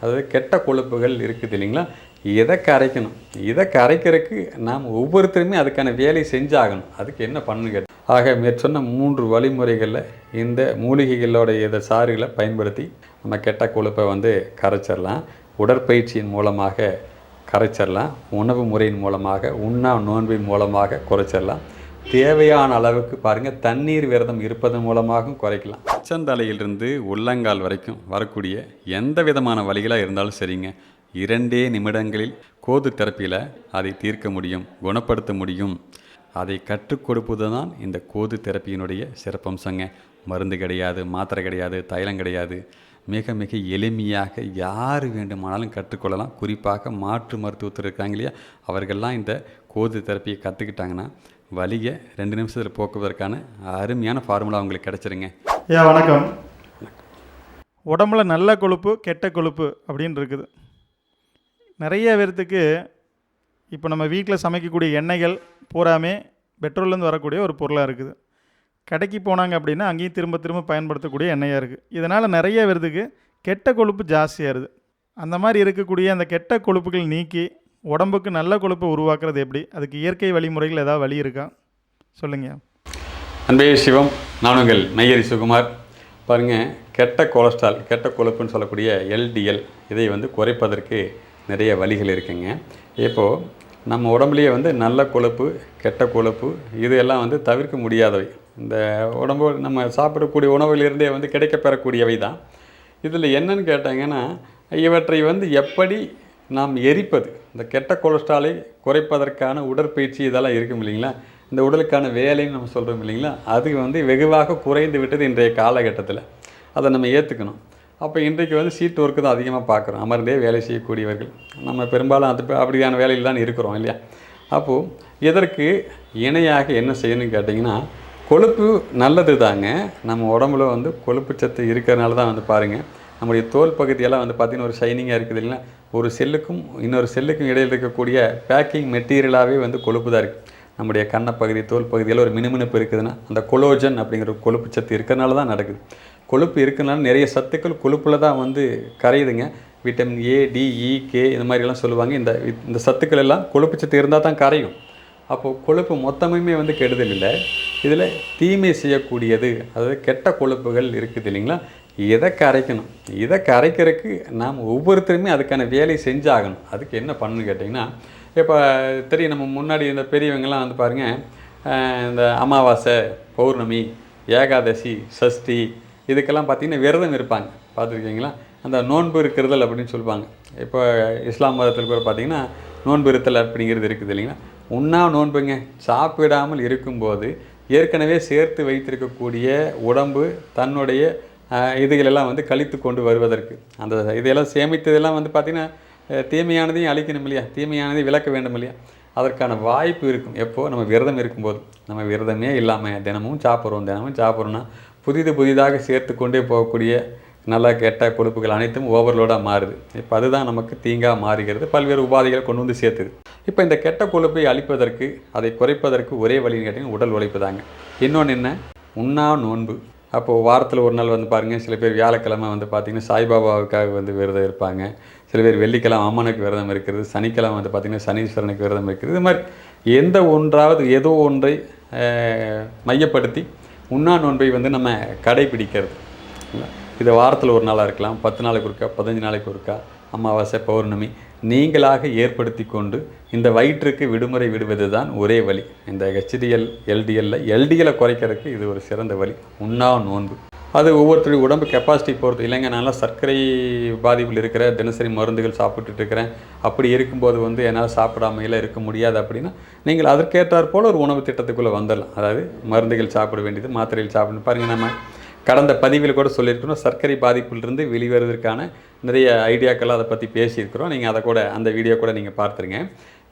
அதாவது கெட்ட கொழுப்புகள் இருக்குது இல்லைங்களா? இதை கரைக்கணும்? இதை கரைக்கிறதுக்கு நாம் ஒவ்வொருத்தருமே அதுக்கான வேலை செஞ்சாகணும். அதுக்கு என்ன பண்ணணும் கேட்டு ஆக மேற்சொன்ன மூன்று வழிமுறைகளில் இந்த மூலிகைகளோட இதை சாறுகளை பயன்படுத்தி நம்ம கெட்ட கொழுப்பை வந்து கரைச்சிடலாம். உடற்பயிற்சியின் மூலமாக கரைச்சிடலாம். உணவு முறையின் மூலமாக உண்ணா நோன்பின் மூலமாக குறைச்சிடலாம். தேவையான அளவுக்கு பாருங்கள் தண்ணீர் விரதம் இருப்பதன் மூலமாகவும் குறைக்கலாம். உச்சந்தலையிலிருந்து உள்ளங்கால் வரைக்கும் வரக்கூடிய எந்த விதமான வழிகளாக இருந்தாலும் சரிங்க. இரண்டே நிமிடங்களில் கோது தெரப்பியில் அதை தீர்க்க முடியும் குணப்படுத்த முடியும். அதை கற்றுக் கொடுப்பது தான் இந்த கோது தெரப்பியினுடைய சிறப்பம்சங்க. மருந்து கிடையாது மாத்திரை கிடையாது தைலம் கிடையாது. மிக மிக எளிமையாக யார் வேண்டுமானாலும் கற்றுக்கொள்ளலாம். குறிப்பாக மாற்று மருத்துவத்தில் இருக்காங்க இல்லையா? அவர்கள்லாம் இந்த கோது தெரப்பியை கற்றுக்கிட்டாங்கன்னா வலியை ரெண்டு நிமிஷத்தில் போக்குவதற்கான அருமையான ஃபார்முலா அவங்களுக்கு கிடச்சிருங்க. ஐயா வணக்கம். உடம்புல நல்ல கொழுப்பு கெட்ட கொழுப்பு அப்படின்னு இருக்குது. நிறைய பேர்த்துக்கு இப்போ நம்ம வீட்டில் சமைக்கக்கூடிய எண்ணெய்கள் பூராமே பெட்ரோல்லேருந்து வரக்கூடிய ஒரு பொருளாக இருக்குது. கடைக்கு போனாங்க அப்படின்னா அங்கேயும் திரும்ப திரும்ப பயன்படுத்தக்கூடிய எண்ணெயாக இருக்குது இதனால் நிறைய பேர்த்துக்கு கெட்ட கொழுப்பு ஜாஸ்தியாகுது அந்த மாதிரி இருக்கக்கூடிய அந்த கெட்ட கொழுப்புகள் நீக்கி உடம்புக்கு நல்ல கொழுப்பை உருவாக்குறது எப்படி? அதுக்கு இயற்கை வழிமுறைகள் ஏதாவது வழி இருக்கா? சொல்லுங்கள் அன்பே சிவம் நான் உங்கள் மையரி சுகுமார். பாருங்கள் கெட்ட கொலஸ்ட்ரால் கெட்ட கொழுப்புன்னு சொல்லக்கூடிய எல்டிஎல் இதை வந்து குறைப்பதற்கு நிறைய வழிகள் இருக்குங்க. இப்போது நம்ம உடம்புலேயே வந்து நல்ல கொழுப்பு கெட்ட கொழுப்பு இது எல்லாம் வந்து தவிர்க்க முடியாதவை. இந்த உடம்பு நம்ம சாப்பிடக்கூடிய உணவிலிருந்தே வந்து கிடைக்கப்பெறக்கூடியவை தான் இதில் என்னன்னு கேட்டாங்கன்னா இவற்றை வந்து எப்படி நாம் எரிப்பது இந்த கெட்ட கொலஸ்ட்ராலை குறைப்பதற்கான உடற்பயிற்சி இதெல்லாம் இருக்கும் இல்லைங்களா? இந்த உடலுக்கான வேலைன்னு நம்ம சொல்கிறோம் இல்லைங்களா? அது வந்து வெகுவாக குறைந்து விட்டது இன்றைய காலகட்டத்தில். அதை நம்ம ஏற்றுக்கணும் அப்போ இன்றைக்கு வந்து சீட் ஒர்க்கு தான் அதிகமாக பார்க்குறோம் அமர்ந்தே வேலை செய்யக்கூடியவர்கள். நம்ம பெரும்பாலும் அது அப்படியான வேலையில் தான் இருக்கிறோம் இல்லையா? அப்போது இதற்கு இணையாக என்ன செய்யணும்னு கேட்டிங்கன்னா கொழுப்பு நல்லது தாங்க நம்ம உடம்புல வந்து கொழுப்பு சத்து இருக்கிறனால தான் வந்து பாருங்கள் நம்முடைய தோல் பகுதியெல்லாம் வந்து பார்த்திங்கன்னா ஒரு ஷைனிங்காக இருக்குது இல்லைன்னா ஒரு செல்லுக்கும் இன்னொரு செல்லுக்கும் இடையில் இருக்கக்கூடிய பேக்கிங் மெட்டீரியலாகவே வந்து கொழுப்பு தான் இருக்குது நம்முடைய கண்ணப்பகுதி தோல் பகுதியில் ஒரு மினுமினுப்பு இருக்குதுன்னா அந்த கொலோஜன் அப்படிங்கிற ஒரு கொழுப்பு சத்து இருக்கிறனால தான் நடக்குது. கொழுப்பு இருக்கிறனால நிறைய சத்துக்கள் கொழுப்பில் தான் வந்து கரையுதுங்க. Vitamin A D E K இந்த மாதிரிலாம் சொல்லுவாங்க. இந்த இந்த சத்துக்கள் எல்லாம் கொழுப்பு சத்து இருந்தால் தான் கரையும். அப்போது கொழுப்பு மொத்தமுமே வந்து கெடுதல் இல்லை. இதில் தீமை செய்யக்கூடியது அதாவது கெட்ட கொழுப்புகள் இருக்குது இல்லைங்களா? இதை கரைக்கணும்? இதை கரைக்கிறதுக்கு நாம் ஒவ்வொருத்தருமே அதுக்கான வேலை செஞ்சாகணும். அதுக்கு என்ன பண்ணணும்னு கேட்டிங்கன்னா இப்போ தெரியும் நம்ம முன்னாடி இந்த பெரியவங்கெல்லாம் வந்து பாருங்கள் இந்த அமாவாசை பௌர்ணமி ஏகாதசி சஷ்டி இதுக்கெல்லாம் பார்த்திங்கன்னா விரதம் இருப்பாங்க. பார்த்துருக்கீங்களா? அந்த நோன்பு இருக்கிறதல் அப்படின்னு சொல்லுவாங்க. இப்போ இஸ்லாம் மதத்தில் கூட பார்த்திங்கன்னா நோன்பு இருத்தல் அப்படிங்கிறது இருக்குது இல்லைங்களா? உண்ணா நோன்புங்க. சாப்பிடாமல் இருக்கும்போது ஏற்கனவே சேர்த்து வைத்திருக்கக்கூடிய உடம்பு தன்னுடைய இதுகளெல்லாம் வந்து கழித்து கொண்டு வருவதற்கு. அந்த இதையெல்லாம் சேமித்ததெல்லாம் வந்து பார்த்திங்கன்னா தீமையானதையும் அழிக்கணும் இல்லையா? தீமையானதையும் விளக்க வேண்டும் இல்லையா? அதற்கான வாய்ப்பு இருக்கும். எப்போது நம்ம விரதம் இருக்கும்போது. நம்ம விரதமே இல்லாமல் தினமும் சாப்பிட்றோம். தினமும் சாப்பிட்றோன்னா புதிது புதிதாக சேர்த்து கொண்டே போகக்கூடிய நல்ல கெட்ட கொழுப்புகள் அனைத்தும் ஓவர்லோடாக மாறுது. இப்போ அதுதான் நமக்கு தீங்காக மாறுகிறது. பல்வேறு உபாதைகளை கொண்டு வந்து சேர்த்துது. இப்போ இந்த கெட்ட கொழுப்பை அழிப்பதற்கு அதை குறைப்பதற்கு ஒரே வழின்னு கேட்டிங்கன்னா உடல் உழைப்பு தாங்க. இன்னொன்று என்ன? உண்ணா நோன்பு. அப்போது வாரத்தில் ஒரு நாள் வந்து பாருங்கள் சில பேர் வியாழக்கிழமை வந்து பார்த்திங்கன்னா சாய்பாபாவுக்காக வந்து விரதம் இருப்பாங்க. சில பேர் வெள்ளிக்கிழமை அம்மனுக்கு விரதம் இருக்கிறது சனிக்கிழமை வந்து பார்த்திங்கன்னா சனீஸ்வரனுக்கு விரதம் இருக்கிறது. இது மாதிரி எந்த ஒன்றாவது ஏதோ ஒன்றை மையப்படுத்தி உண்ணா நோன்பை வந்து நம்ம கடைபிடிக்கிறது. இது வாரத்தில் ஒரு நாளாக இருக்கலாம். பத்து நாளைக்கு ஒருக்கா பதினஞ்சு நாளைக்கு ஒருக்கா அமாவாசை பௌர்ணமி நீங்களாக ஏற்படுத்தி கொண்டு இந்த வயிற்றுக்கு விடுமுறை விடுவது தான் ஒரே வழி இந்த ஹெச்டிஎல் எல்டிஎல்ல எல்டிஎலை குறைக்கிறதுக்கு இது ஒரு சிறந்த வழி உண்ணா நோன்பு. அது ஒவ்வொருத்தருடைய உடம்பு கெப்பாசிட்டி பொறுத்து. இல்லைங்க நல்லா சர்க்கரை பாதிப்பில் இருக்கிற தினசரி மருந்துகள் சாப்பிட்டுட்டு இருக்கிறேன். அப்படி இருக்கும்போது வந்து என்னால் சாப்பிடாமையில் இருக்க முடியாது அப்படின்னா நீங்கள் அதற்கேற்றாற் போல் ஒரு உணவு திட்டத்துக்குள்ளே வந்துடலாம். அதாவது மருந்துகள் சாப்பிட வேண்டியது மாத்திரைகள் சாப்பிடணும். பாருங்கள் நம்ம கடந்த பதிவில் கூட சொல்லியிருக்கிறோம் சர்க்கரை பாதிப்பிலிருந்து வெளிவருவதற்கான நிறைய ஐடியாக்கள் அதை பற்றி பேசியிருக்கிறோம். நீங்கள் அதை கூட அந்த வீடியோ கூட நீங்கள் பார்த்துருங்க.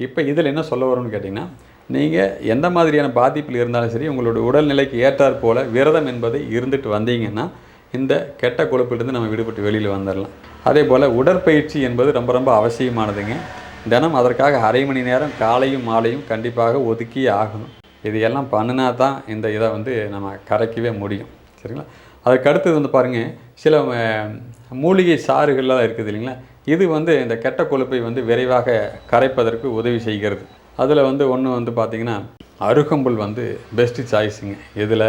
இப்போ இதில் என்ன சொல்ல வரும்னு கேட்டிங்கன்னா நீங்கள் எந்த மாதிரியான பாதிப்பில் இருந்தாலும் சரி உங்களோட உடல்நிலைக்கு ஏற்றாற் போல் விரதம் என்பது இருந்துட்டு வந்தீங்கன்னா இந்த கெட்ட கொழுப்பிலிருந்து நம்ம விடுபட்டு வெளியில் வந்துடலாம் அதே போல் உடற்பயிற்சி என்பது ரொம்ப ரொம்ப அவசியமானதுங்க. தினம் அதற்காக அரை மணி நேரம் காலையும் மாலையும் கண்டிப்பாக ஒதுக்கி ஆகணும். இது எல்லாம் பண்ணினா தான் இந்த இதை வந்து நம்ம கரைக்கவே முடியும். சரிங்களா? அதுக்கு அடுத்தது வந்து பாருங்கள் சில மூலிகை சாறுகள்லாம் இருக்குது இல்லைங்களா? இது வந்து இந்த கெட்ட கொழுப்பை வந்து விரைவாக கரைப்பதற்கு உதவி செய்கிறது. அதில் வந்து ஒன்று வந்து பார்த்திங்கன்னா அருகம்புல் வந்து பெஸ்ட்டு சாய்ஸுங்க இதில்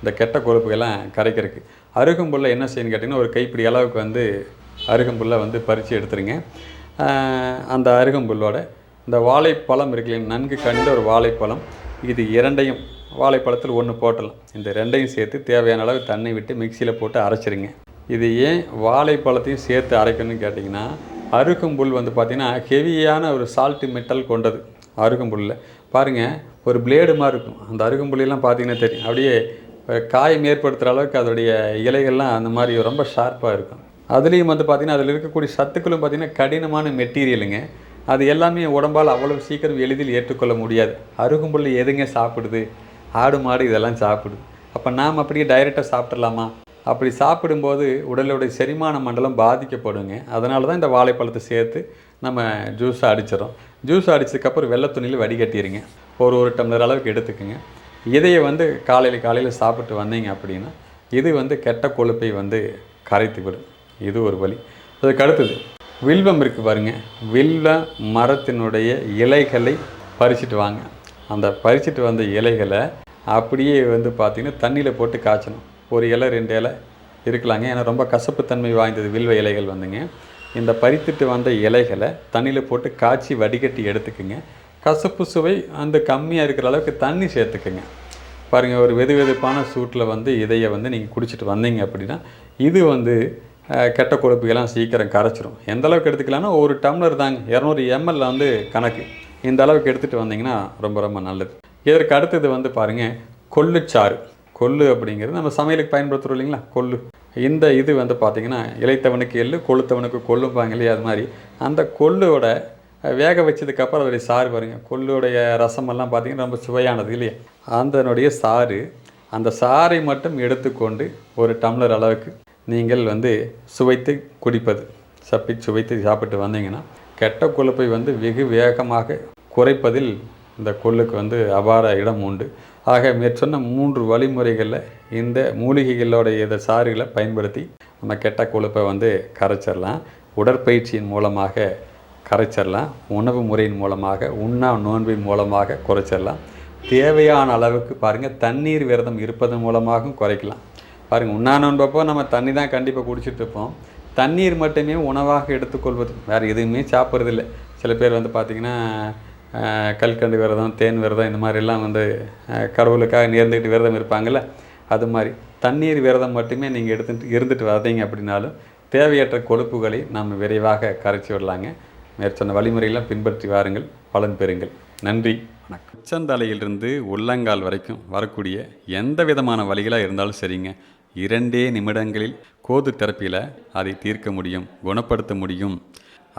இந்த கெட்ட கொழுப்புகள்லாம் கரைக்கிறதுக்கு. அருகம்புல்ல என்ன செய்யணும்னு கேட்டிங்கன்னா ஒரு கைப்பிடி அளவுக்கு வந்து அருகம்புல்ல வந்து பறித்து எடுத்துருங்க. அந்த அருகம்புல்லோட இந்த வாழைப்பழம் இருக்கு நன்கு கனிந்த ஒரு வாழைப்பழம். இது இரண்டையும் வாழைப்பழத்தில் ஒன்று போட்டலாம். இந்த ரெண்டையும் சேர்த்து தேவையான அளவு தண்ணி விட்டு மிக்சியில் போட்டு அரைச்சிருங்க. இது ஏன் வாழைப்பழத்தையும் சேர்த்து அரைக்கணும்னு கேட்டிங்கன்னா அருகம்புல் வந்து பார்த்திங்கன்னா ஹெவியான ஒரு சால்ட்டு மெட்டல் கொண்டது. அருகம்புல்லில் பாருங்கள் ஒரு பிளேடு மாதிரி இருக்கும். அந்த அருகம்புல்லாம் பார்த்தீங்கன்னா தெரியும். அப்படியே காயம் ஏற்படுத்துகிற அளவுக்கு அதோடைய இலைகள்லாம் அந்த மாதிரி ரொம்ப ஷார்ப்பாக இருக்கும். அதுலேயும் வந்து பார்த்திங்கன்னா அதில் இருக்கக்கூடிய சத்துக்களும் பார்த்திங்கன்னா கடினமான மெட்டீரியலுங்க அது எல்லாமே உடம்பால் அவ்வளோ சீக்கிரம் எளிதில் ஏற்றுக்கொள்ள முடியாது. அருகம்புல் எதுங்க சாப்பிடுது? ஆடு மாடு இதெல்லாம் சாப்பிடுது அப்போ நாம் அப்படியே டைரெக்டாக சாப்பிட்றலாமா அப்படி சாப்பிடும்போது உடலுடைய செரிமான மண்டலம் பாதிக்கப்படுங்க. அதனால தான் இந்த வாழைப்பழத்தை சேர்த்து நம்ம ஜூஸை அடிச்சிடும் ஜூஸ் அடிச்சதுக்கப்புறம் வெள்ளை துணியில் வடிகட்டிடுங்க ஒரு ஒரு டம்ளர் அளவுக்கு எடுத்துக்கோங்க. இதையை வந்து காலையில் காலையில் சாப்பிட்டு வந்தீங்க அப்படின்னா இது வந்து கெட்ட கொழுப்பை வந்து கரைத்து விடும். இது ஒரு வழி. அதுக்கு அடுத்தது வில்வம் இருக்குது பாருங்க. வில்வ மரத்தினுடைய இலைகளை பறிச்சிட்டு வாங்க. அந்த பறிச்சிட்டு வந்த இலைகளை அப்படியே வந்து பார்த்திங்கன்னா தண்ணியில் போட்டு காய்ச்சணும். ஒரு இலை ரெண்டு இலை இருக்கலாங்க. ஏன்னா ரொம்ப கசப்புத்தன்மை வாய்ந்தது வில்வ இலைகள் வந்துங்க. இந்த பறித்துட்டு வந்த இலைகளை தண்ணியில் போட்டு காய்ச்சி வடிகட்டி எடுத்துக்குங்க. கசப்பு சுவை அந்த கம்மியாக இருக்கிற அளவுக்கு தண்ணி சேர்த்துக்குங்க. பாருங்கள் ஒரு வெது வெதுப்பான சூட்டில் வந்து இதையை வந்து நீங்கள் குடிச்சிட்டு வந்தீங்க அப்படின்னா இது வந்து கெட்ட கொழுப்புகள்லாம் சீக்கிரம் கரைச்சிரும். எந்த அளவுக்கு எடுத்துக்கலாம்னா ஒரு டம்ளர் தாங்க. இரநூறு எம்எல் வந்து கணக்கு. இந்த அளவுக்கு எடுத்துகிட்டு வந்தீங்கன்னா ரொம்ப ரொம்ப நல்லது. இதற்கு அடுத்தது வந்து பாருங்கள் கொள்ளுச்சாறு. கொள்ளு அப்படிங்கிறது நம்ம சமையலுக்கு பயன்படுத்துகிறோம் இல்லைங்களா? கொள்ளு. இந்த இது வந்து பார்த்திங்கன்னா இளைத்தவனுக்கு எள்ளு கொளுத்தவனுக்கு கொள்ளும்பாங்க இல்லையா? அது மாதிரி. அந்த கொள்ளோட வேக வச்சதுக்கப்புறம் அதோடைய சாறு பாருங்க. கொள்ளுடைய ரசமெல்லாம் பார்த்திங்கன்னா ரொம்ப சுவையானது இல்லையா? அதனுடைய சாறு அந்த சாறை மட்டும் எடுத்துக்கொண்டு ஒரு டம்ளர் அளவுக்கு நீங்கள் வந்து சுவைத்து குடிப்பது. சப்பி சுவைத்து சாப்பிட்டு வந்தீங்கன்னா கெட்ட கொழுப்பை வந்து வெகு வேகமாக குறைப்பதில் இந்த கொள்ளுக்கு வந்து அபார இடம் உண்டு. ஆக மேற்சொன்ன மூன்று வழிமுறைகளில் இந்த மூலிகைகளோட இதை சாறுகளை பயன்படுத்தி நம்ம கெட்ட கொழுப்பை வந்து கரைச்சிடலாம் உடற்பயிற்சியின் மூலமாக கரைச்சிடலாம் உணவு முறையின் மூலமாக உண்ணா நோன்பின் மூலமாக குறைச்சிடலாம் தேவையான அளவுக்கு பாருங்கள் தண்ணீர் விரதம் இருப்பதன் மூலமாகவும் குறைக்கலாம். பாருங்கள் உண்ணா நோன்பப்போ நம்ம தண்ணி தான் கண்டிப்பாக குடிச்சிட்டு இருப்போம். தண்ணீர் மட்டுமே உணவாக எடுத்துக்கொள்வது. வேறு எதுவுமே சாப்பிட்றதில்ல. சில பேர் வந்து பார்த்திங்கன்னா கல்கண்டு விரதம் தேன் விரதம் இந்த மாதிரிலாம் வந்து கடவுளுக்காக நேர்ந்துக்கிட்டு விரதம் இருப்பாங்கள்ல அது மாதிரி. தண்ணீர் விரதம் மட்டுமே நீங்கள் எடுத்துட்டு இருந்துட்டு வர்றீங்க அப்படின்னாலும் தேவையற்ற கொழுப்புகளை நாம் விரைவாக கரைச்சி விடலாங்க. மேற்சொன்ன வழிமுறையெல்லாம் பின்பற்றி வாருங்கள் பலன் பெறுங்கள். நன்றி வணக்கம். உச்சந்தலையிலிருந்து உள்ளங்கால் வரைக்கும் வரக்கூடிய எந்த விதமான வழிகளாக இருந்தாலும் சரிங்க. இரண்டே நிமிடங்களில் கோது தெரப்பியில் அதை தீர்க்க முடியும் குணப்படுத்த முடியும்.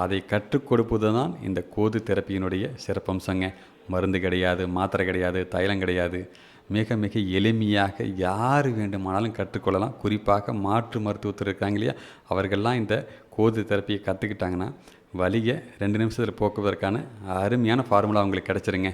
அதை கற்றுக் கொடுப்பது தான் இந்த கோது தெரப்பியினுடைய சிறப்பம்சங்க. மருந்து கிடையாது மாத்திரை கிடையாது தைலம் கிடையாது. மிக மிக எளிமையாக யார் வேண்டுமானாலும் கற்றுக்கொள்ளலாம் குறிப்பாக மாற்று மருத்துவத்தில் இருக்காங்க இல்லையா? அவர்கள்லாம் இந்த கோது தெரப்பியை கற்றுக்கிட்டாங்கன்னா வலியை ரெண்டு நிமிஷத்தில் போக்குவதற்கான அருமையான ஃபார்முலா அவங்களுக்கு கிடச்சிருங்க.